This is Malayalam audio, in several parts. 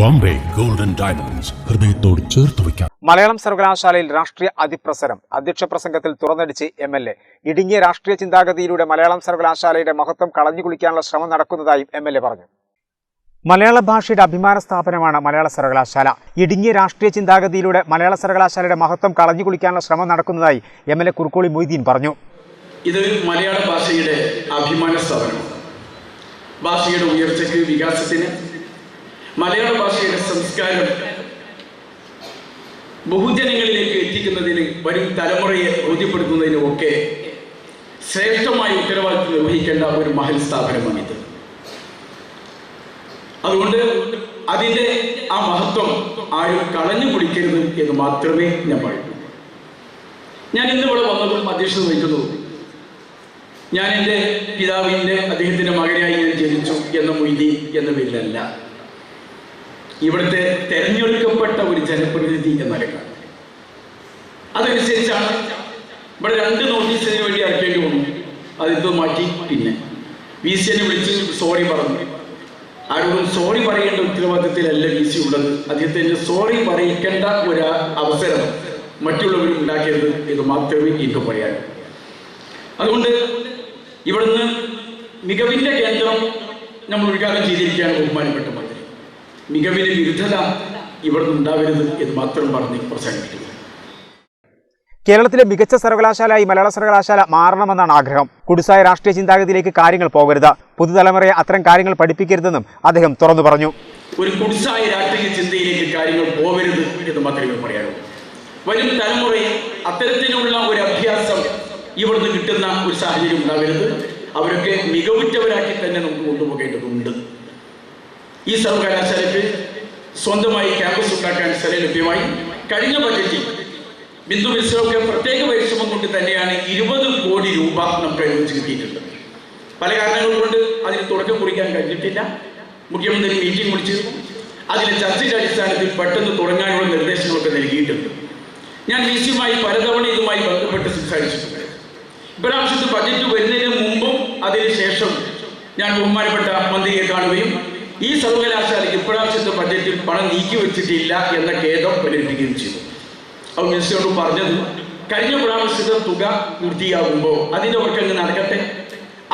Bombay golden diamonds. ഹൃദയത്തോട് ചേർത്ത് വയ്ക്കാം. മലയാളം സർവകലാശാലയിൽ രാഷ്ട്രീയ അതിപ്രസരം അധ്യക്ഷ പ്രസംഗത്തിൽ തുറന്നടിച്ച് എം എൽ എ. ഇടുങ്ങിയ രാഷ്ട്രീയ ചിന്താഗതിയിലൂടെ മലയാളം സർവകലാശാലയുടെ മഹത്വം കളഞ്ഞു കുളിക്കാനുള്ള ശ്രമം നടക്കുന്നതായും എം എൽ എ പറഞ്ഞു. മലയാള ഭാഷയുടെ അഭിമാന സ്ഥാപനമാണ് മലയാള സർവകലാശാല. ഇടുങ്ങിയ രാഷ്ട്രീയ ചിന്താഗതിയിലൂടെ മലയാള സർവകലാശാലയുടെ മഹത്വം കളഞ്ഞു കുളിക്കാനുള്ള ശ്രമം നടക്കുന്നതായി M L A Kurukkoli Moideen പറഞ്ഞു. ഇത് മലയാള ഭാഷയുടെ അഭിമാന സ്ഥാപനമാണ്. ഭാഷയുടെ ഉയർച്ചയ്ക്ക് വികാസത്തിന് മലയാള ഭാഷയുടെ സംസ്കാരം ബഹുജനങ്ങളിലേക്ക് എത്തിക്കുന്നതിന് വരും തലമുറയെ ബോധ്യപ്പെടുത്തുന്നതിനും ഒക്കെ ശ്രേഷ്ഠമായ ഉത്തരവാദിത്വം നിർവഹിക്കേണ്ട ഒരു മഹൽ സ്ഥാപനമാണിത്. അതുകൊണ്ട് അതിന്റെ ആ മഹത്വം ആരും കളഞ്ഞു കുടിക്കരുത് എന്ന് മാത്രമേ ഞാൻ പറയൂ ഞാൻ ഇന്ന് ഇവിടെ വന്നതും അധ്യക്ഷത വഹിക്കുന്നു. ഞാൻ എന്റെ പിതാവിന്റെ അദ്ദേഹത്തിന്റെ മകനായി ഞാൻ ജനിച്ചു എന്ന മൊയ്തി എന്ന പേരിലല്ല. ഇവിടുത്തെ തെരഞ്ഞെടുക്കപ്പെട്ട ഒരു ജനപ്രതിനിധി എന്ന നിലക്കാണ്. അതനുസരിച്ചാണ് ഇവിടെ രണ്ട് നോട്ടീസിന് വേണ്ടി അയക്കേണ്ടി വന്നു. അതിത് മാറ്റി. പിന്നെ വി സി എന്നെ വിളിച്ച് സോറി പറഞ്ഞു. ആരോടും സോറി പറയേണ്ട ഉത്തരവാദിത്തത്തിലല്ല വി സി ഉള്ളത്. അദ്ദേഹത്തിന് സോറി പറയിക്കേണ്ട ഒരു അവസരം മറ്റുള്ളവരും ഉണ്ടാക്കരുത് ഇത് മാത്രമേ എനിക്ക് പറയാൻ അതുകൊണ്ട് ഇവിടുന്ന് മികവിന്റെ കേന്ദ്രം നമ്മൾ ഉദ്ഘാടനം ചെയ്തിരിക്കുകയാണ് ബഹുമാനപ്പെട്ട മന്ത്രി മികവിന് വിരുദ്ധത ഇവിടുന്ന് ഉണ്ടാവരുത് എന്ന് മാത്രം പറഞ്ഞ് പ്രസംഗിക്കുന്നു കേരളത്തിലെ മികച്ച സർവകലാശാലയായി മലയാള സർവകലാശാല മാറണമെന്നാണ് ആഗ്രഹം. കുടുസായ രാഷ്ട്രീയ ചിന്താഗതിയിലേക്ക് കാര്യങ്ങൾ പോകരുത്. പുതുതലമുറയെ അത്തരം കാര്യങ്ങൾ പഠിപ്പിക്കരുതെന്നും അദ്ദേഹം തുറന്നു പറഞ്ഞു. ഒരു കുടിസായ രാഷ്ട്രീയ ചിന്തയിലേക്ക് കാര്യങ്ങൾ പോകരുത് എന്ന് മാത്രമേ പറയാനുള്ളൂ വരും തലമുറയിൽ അത്തരത്തിലുള്ള ഒരു അഭ്യാസം ഇവിടുന്ന് കിട്ടുന്ന ഒരു സാഹചര്യം ഉണ്ടാവരുത്. അവരൊക്കെ മികവുറ്റവരാക്കി തന്നെ നമുക്ക് കൊണ്ടുപോകേണ്ടതുണ്ട്. ഈ സർവകലാശാലയ്ക്ക് സ്വന്തമായി ക്യാമ്പസ് ഉണ്ടാക്കാൻ ശ്രമം ലഭ്യമായി. കഴിഞ്ഞ ബജറ്റിൽ ബിന്ദു മിശ്രമൊക്കെ പ്രത്യേക പരിശ്രമം കൊണ്ട് തന്നെയാണ് ഇരുപത് കോടി രൂപ നമുക്ക് അനുവദിച്ച് കിട്ടിയിട്ടുണ്ട്. പല കാരണങ്ങൾ കൊണ്ട് അതിന് തുടക്കം കുറിക്കാൻ കഴിഞ്ഞിട്ടില്ല. മുഖ്യമന്ത്രി മീറ്റിംഗ് വിളിച്ചിരുന്നു. അതിലെ ചർച്ചയുടെ അടിസ്ഥാനത്തിൽ പെട്ടെന്ന് തുടങ്ങാനുള്ള നിർദ്ദേശങ്ങളൊക്കെ നൽകിയിട്ടുണ്ട്. ഞാൻ വി സിയുമായി പലതവണ ഇതുമായി ബന്ധപ്പെട്ട് സംസാരിച്ചിട്ടുണ്ട്. ഇപ്രാവശ്യത്തെ ബജറ്റ് വരുന്നതിന് മുമ്പും അതിനുശേഷം ഞാൻ ബഹുമാനപ്പെട്ട മന്ത്രിയെ കാണുകയും ഈ സർവകലാശാലയ്ക്ക് ഇപ്രാവശ്യത്തെ ബഡ്ജറ്റിൽ പണം നീക്കി വെച്ചിട്ടില്ല എന്ന ഖേദം പ്രകടിപ്പിക്കുകയും ചെയ്തു. അപ്പോൾ മിനിസ്റ്ററോട് പറഞ്ഞത് കഴിഞ്ഞ പ്രാവശ്യത്തെ തുക പൂർത്തിയാകുമ്പോൾ അതിന്റെ വർക്ക് അങ്ങ് നടക്കട്ടെ.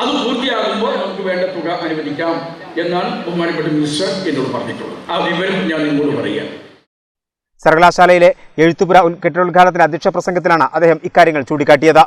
അത് പൂർത്തിയാകുമ്പോൾ നമുക്ക് വേണ്ട തുക അനുവദിക്കാം എന്നാണ് ബഹുമാനപ്പെട്ട മിനിസ്റ്റർ എന്നോട് പറഞ്ഞിട്ടുള്ളത്. ആ വിവരം ഞാൻ നിങ്ങളോട് പറയുക സർവകലാശാലയിലെ എഴുത്തുപുര കെട്ടിടോദ്ഘാടനത്തിന്റെ അധ്യക്ഷ പ്രസംഗത്തിലാണ് അദ്ദേഹം ഇക്കാര്യങ്ങൾ ചൂണ്ടിക്കാട്ടിയത്.